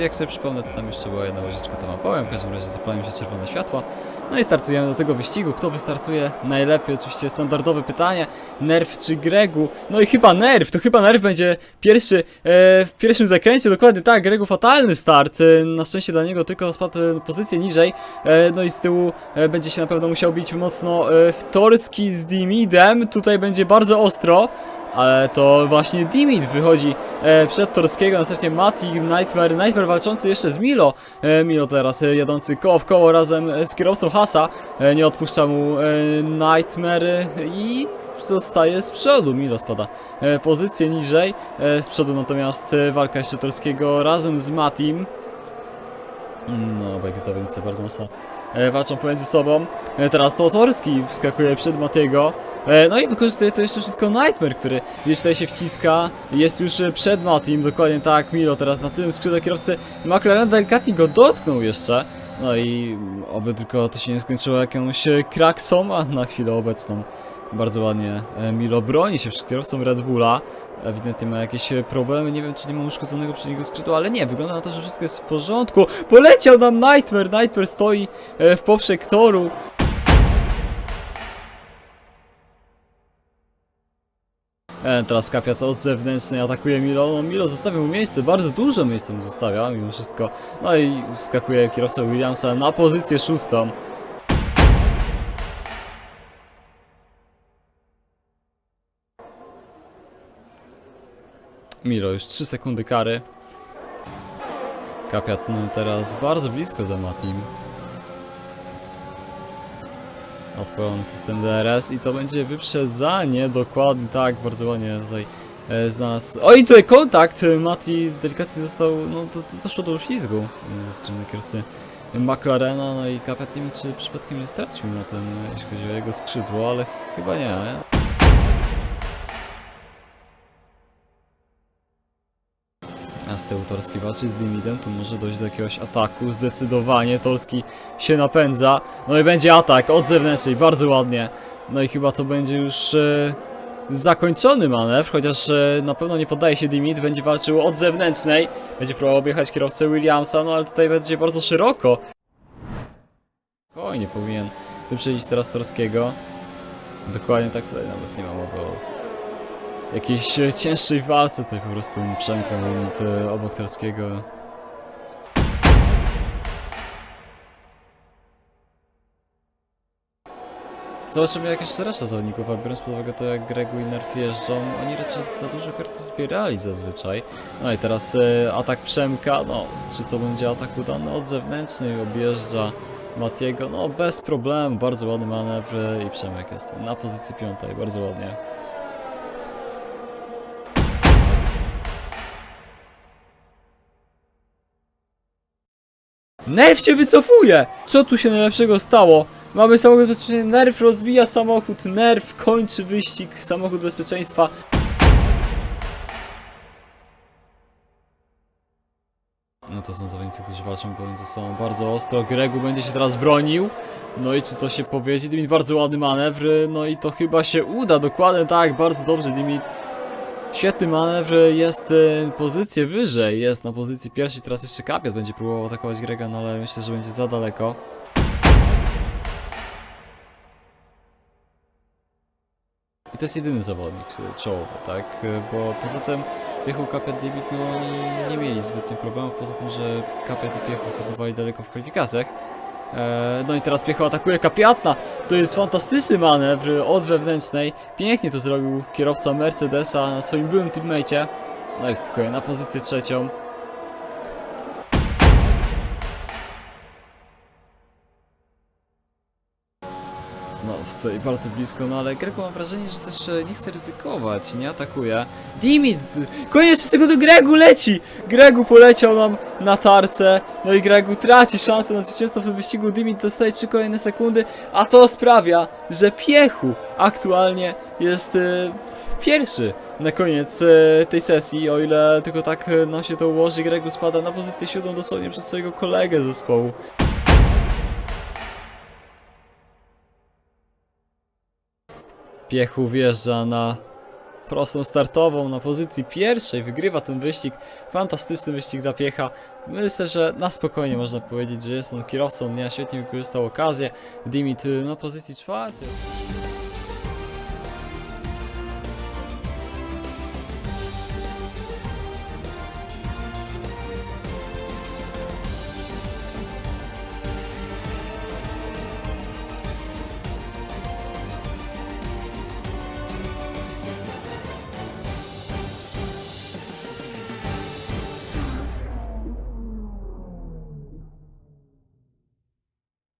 jak sobie przypomnę, to tam jeszcze była jedna łyżeczka tam mapałem, w każdym razie zapalają się czerwone światła. No i startujemy do tego wyścigu. Kto wystartuje najlepiej? Oczywiście standardowe pytanie. Nerf czy Gregu? No i chyba Nerf. To chyba Nerf będzie pierwszy e, w pierwszym zakręcie. Dokładnie tak, Gregu fatalny start. E, na szczęście dla niego tylko spadł e, pozycję niżej. E, no i z tyłu e, będzie się na pewno musiał bić mocno e, w Torski z Dimidem. Tutaj będzie bardzo ostro. Ale to właśnie Dimit wychodzi e, przed Torskiego, następnie Mati, Nightmare, Nightmare walczący jeszcze z Milo. E, Milo teraz e, jadący koło w koło razem z kierowcą Hasa. E, nie odpuszcza mu e, Nightmare i zostaje z przodu. Milo spada e, pozycję niżej. E, z przodu natomiast e, walka jeszcze Torskiego razem z Matim. No, zawodnicy bardzo mocno e, walczą pomiędzy sobą. E, teraz to Torski wskakuje przed Matiego. E, no i wykorzystuje to jeszcze wszystko Nightmare, który gdzieś tutaj się wciska. Jest już e, przed Matim, dokładnie tak. Milo teraz na tym skrzydle kierowcy McLaren delikatnie go dotknął jeszcze. No i oby tylko to się nie skończyło jakąś e, kraksą, a na chwilę obecną bardzo ładnie Milo broni się przed kierowcą Red Bulla. Ewidentnie ma jakieś problemy, nie wiem czy nie ma uszkodzonego przedniego skrzydła, ale nie, wygląda na to, że wszystko jest w porządku. Poleciał nam Nightmare, Nightmare stoi w poprzek toru. E, teraz kapiat od zewnętrznej atakuje Milo. No, Milo zostawił miejsce, bardzo dużo miejsca mu zostawia mimo wszystko. No i wskakuje kierowca Williamsa na pozycję szóstą. Milo, już 3 sekundy kary. Kapiat no, teraz bardzo blisko za Matim. Odpalony system DRS i to będzie wyprzedzanie, dokładnie tak, bardzo ładnie tutaj e, znalazł. O i tutaj kontakt, Mati delikatnie został, no to, to doszło do ślizgu e, ze strony kierowcy McLarena, no i Kapiat nie wiem czy przypadkiem nie stracił na e, jeśli chodzi o jego skrzydło, ale chyba nie. Tyłu Torski walczy z Dimidem, tu może dojść do jakiegoś ataku, zdecydowanie Torski się napędza, no i będzie atak od zewnętrznej, bardzo ładnie, no i chyba to będzie już e, zakończony manewr, chociaż e, na pewno nie poddaje się Dimit, będzie walczył od zewnętrznej, będzie próbował objechać kierowcę Williamsa, no ale tutaj będzie bardzo szeroko. Oj, nie powinien wyprzedzić teraz Torskiego. Dokładnie tak, tutaj nawet nie ma mowy o jakiejś cięższej walce, tutaj po prostu przemknął e, obok Torskiego. Zobaczymy jak jeszcze reszta zawodników, a biorąc pod uwagę to jak Gregu i Nerf jeżdżą, oni raczej za dużo karty zbierali zazwyczaj. No i teraz e, atak Przemka, no czy to będzie atak udany od zewnętrznej, objeżdża Matiego, no bez problemu, bardzo ładny manewr e, i Przemek jest na pozycji piątej, bardzo ładnie. Nerf cię wycofuje! Co tu się najlepszego stało? Mamy samochód bezpieczeństwa, Nerf rozbija samochód, Nerf kończy wyścig, samochód bezpieczeństwa. No to są zawodnicy, którzy walczą pomiędzy sobą bardzo ostro. Gregu będzie się teraz bronił. No i czy to się powiedzie? Dimit bardzo ładny manewr, no i to chyba się uda, dokładnie tak, bardzo dobrze Dimit. Świetny manewr, jest e, pozycję wyżej, jest na pozycji pierwszej, teraz jeszcze Kapiat będzie próbował atakować Grega, no ale myślę, że będzie za daleko. I to jest jedyny zawodnik e, czołowy, tak? E, Bo poza tym Piechu, Kapiat, Debit, no nie mieli zbytnio problemów, poza tym, że Kapiat i Piechu startowali daleko w kwalifikacjach. E, No i teraz Piecho atakuje Kapiatna. To jest fantastyczny manewr od wewnętrznej. Pięknie to zrobił kierowca Mercedesa na swoim byłym teammate'cie. No i wskakuje na pozycję trzecią. No, tutaj bardzo blisko, no ale Grego mam wrażenie, że też e, nie chce ryzykować, nie atakuje. Dimit! Koniec z tego do Gregu leci! Gregu poleciał nam na tarce, no i Gregu traci szansę na zwycięstwo w tym wyścigu. Dimit dostaje 3 kolejne sekundy, a to sprawia, że Piechu aktualnie jest e, pierwszy na koniec e, tej sesji, o ile tylko tak nam się to ułoży. Gregu spada na pozycję siódmą dosłownie przed swojego kolegę zespołu. Piechu wjeżdża na prostą startową na pozycji pierwszej, wygrywa ten wyścig, fantastyczny wyścig zapiecha. Myślę, że na spokojnie można powiedzieć, że jest on kierowcą dnia, świetnie wykorzystał okazję. Dimit na pozycji czwartej.